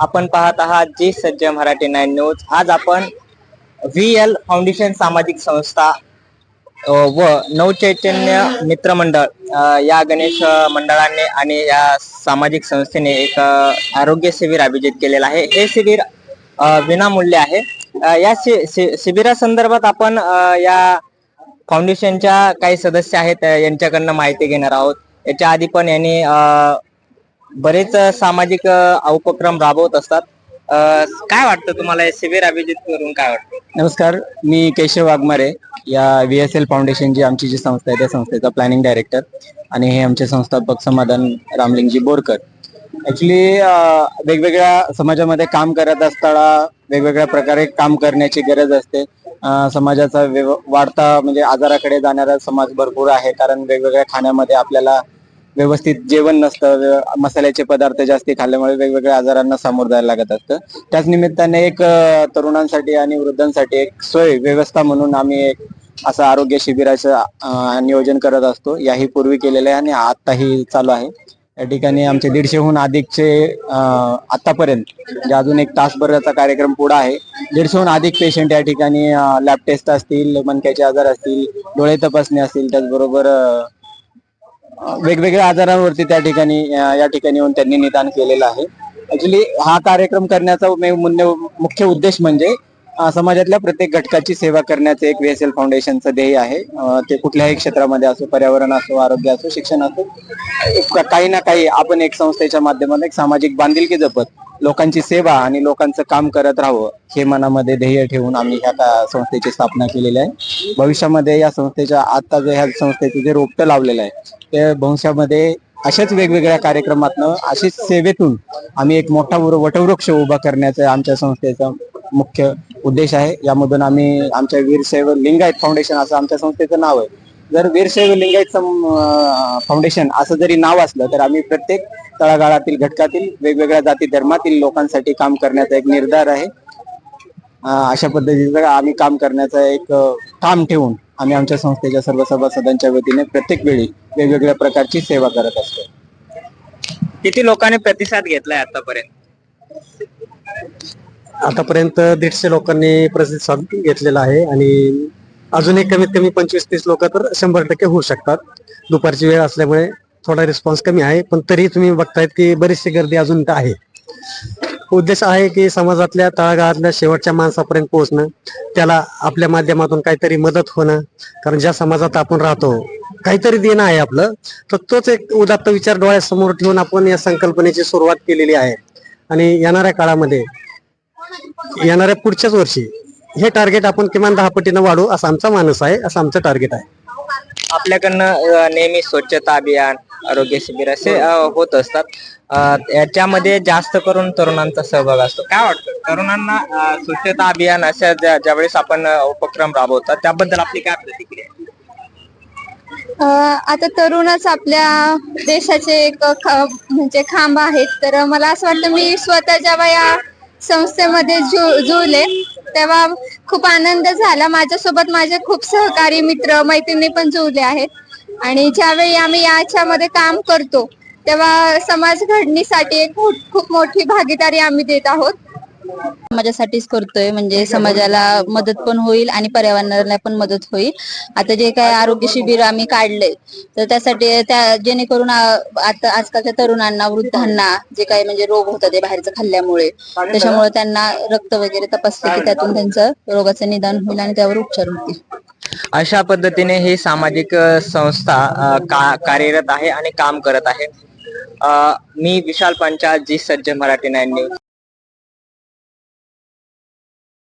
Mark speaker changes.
Speaker 1: आपण पाहत आहात जी सज्ज मराठी नाईन न्यूज. आज आपण व्ही एल फाउंडेशन सामाजिक संस्था व नवचैतन्य चैतन्य मित्रमंडळ या गणेश मंडळाने आणि या सामाजिक संस्थेने एक आरोग्य शिबिर आयोजित केलेलं आहे. हे शिबिर विनामूल्य आहे. या शि- शि- शिबिरासंदर्भात आपण या फाउंडेशनच्या काही सदस्य आहेत यांच्याकडनं माहिती घेणार आहोत. याच्या आधी पण यांनी बरेच सामाजिक उपक्रम राबवत असतात. काय वाटतं तुम्हाला हे शिबिर आयोजित करून काय वाटतं?
Speaker 2: नमस्कार मी केशव वाघमारे या व्ही एस एल फाउंडेशन जी आमची जी संस्था आहे त्या संस्थेचा प्लॅनिंग डायरेक्टर आणि हे आमचे संस्थापक समाधान रामलिंगजी बोरकर. ऍक्च्युली वेगवेगळ्या समाजामध्ये काम करत असताना वेगवेगळ्या प्रकारे काम करण्याची गरज असते. समाजाचा व्यव- वाढता म्हणजे आजाराकडे जाणारा समाज भरपूर आहे कारण वेगवेगळ्या खाण्यामध्ये आपल्याला व्यवस्थित जेवण नसतं मसाल्याचे पदार्थ जास्ती खाल्ल्यामुळे वेगवेगळ्या आजारांना सामोर जायला लागत असतं. त्याच निमित्ताने एक तरुणांसाठी आणि वृद्धांसाठी एक सोय व्यवस्था म्हणून आम्ही एक असं आरोग्य शिबिराचं नियोजन करत असतो. याही पूर्वी केलेलं आहे आणि आताही चालू आहे. या ठिकाणी आमचे दीडशेहून अधिकचे आतापर्यंत जे म्हणजे अजून एक तासभराचा कार्यक्रम पुढे आहे. दीडशेहून अधिक पेशंट या ठिकाणी लॅब टेस्ट असतील मनक्याचे आजार असतील डोळे तपासणी असतील त्याचबरोबर वेगवेगळ्या आजारांवरती त्या ठिकाणी या ठिकाणी येऊन त्यांनी निदान केलेलं आहे. ऍक्च्युली हा कार्यक्रम करण्याचा मुख्य उद्देश म्हणजे समाजातल्या प्रत्येक घटकाची सेवा करण्याचं एक व्हीएसएल फाउंडेशनचं ध्येय आहे. ते कुठल्याही क्षेत्रामध्ये असो पर्यावरण असो आरोग्य असो शिक्षण असो काही ना काही आपण एक संस्थेच्या माध्यमातून एक सामाजिक बांधिलकी जपत लोकांची सेवा आणि लोकांचं काम करत राहावं हे मनामध्ये ध्येय ठेवून आम्ही ह्या संस्थेची स्थापना केलेली आहे. भविष्यामध्ये या संस्थेच्या आता जे ह्या संस्थेचं जे रोपटं लावलेलं आहे ते भविष्यामध्ये अशाच वेगवेगळ्या कार्यक्रमातनं अशीच सेवेतून आम्ही एक मोठा वटवृक्ष उभा करण्याचं आमच्या संस्थेचा मुख्य उद्देश आहे. यामधून आम्ही आमच्या वीरशैव लिंगायत फाउंडेशन असं आमच्या संस्थेचं नाव आहे. जर वीरशैव लिंगायत फाउंडेशन असं जरी नाव असलं तर आम्ही प्रत्येक तळागाळातील घटकातील वेगवेगळ्या जाती धर्मातील लोकांसाठी काम करण्याचा एक निर्धार आहे. अशा पद्धतीचं आम्ही काम करण्याचा एक ठाम ठेवून आम्ही आमच्या संस्थेच्या सर्व सभासदांच्या वतीने प्रत्येक वेळी वेगवेगळ्या प्रकारची सेवा करत असतो.
Speaker 1: किती लोकांनी प्रतिसाद घेतलाय आतापर्यंत?
Speaker 3: आतापर्यंत दीडशे लोकांनी प्रतिसाद घेतलेला आहे आणि अजूनही कमीत कमी पंचवीस तीस लोक तर शंभर टक्के होऊ शकतात. दुपारची वेळ असल्यामुळे थोडा रिस्पॉन्स कमी आहे पण तरी तुम्ही बघतायत की बरीचशी गर्दी अजून आहे. उद्देश आहे की समाजातल्या तळागाळातल्या शेवटच्या माणसापर्यंत पोहोचणं त्याला आपल्या माध्यमातून काहीतरी मदत होणं कारण ज्या समाजात आपण राहतो काहीतरी देणं आहे आपलं तर तोच एक उदात्त विचार डोळ्यासमोर ठेवून आपण या संकल्पनेची सुरुवात केलेली आहे. आणि येणाऱ्या काळामध्ये येणाऱ्या पुढच्याच वर्षी हे टार्गेट आपण किमान दहा पटीनं वाढू असा आमचा मानस आहे असं आमचं टार्गेट आहे.
Speaker 1: आपल्याकडनं अ, नेहमी स्वच्छता अभियान आरोग्य शिबिर असे अ, होत असतात. अ, याच्यामध्ये जास्त करून तरुणांचा सहभाग असतो. काय वाटतं? तरुणांना अ, स्वच्छता अभियान अशा ज्या- ज्यावेळेस आपण अ, उपक्रम राबवतात त्याबद्दल आपली काय प्रतिक्रिया आहे?
Speaker 4: अ, आता तरुणच आपल्या देशाचे एक ख- म्हणजे खांब आहेत. तर मला असं वाटतं मी स्वतः जेव्हा या संस्थेमध्ये जु- जुळले तेव्हा खूप आनंद झाला. माझ्यासोबत माझे खूप सहकारी मित्र मैत्रिणी पण जुळले आहेत. आणि ज्यावेळी आम्ही याच्यामध्ये काम करतो तेव्हा समाज घडणीसाठी एक खूप खूप मोठी भागीदारी आम्ही देत आहोत.
Speaker 5: समाजासाठीच करतोय. म्हणजे समाजाला मदत पण होईल आणि पर्यावरणाला पण मदत होईल. आता जे काय आरोग्य शिबिर आम्ही काढलंय तर त्यासाठी त्या जेणेकरून आता आजकालच्या तरुणांना वृद्धांना जे काही म्हणजे रोग होतात ते बाहेरचं खाल्ल्यामुळे त्याच्यामुळे त्यांना रक्त वगैरे तपासले की त्यातून त्यांचं रोगाचं निदान होईल आणि त्यावर उपचार होतील.
Speaker 1: अशा पद्धतीने ही सामाजिक संस्था का कार्यरत आहे आणि काम करत आहे. मी विशाल पंचाल जी सज्ज मराठी नाईन न्यूज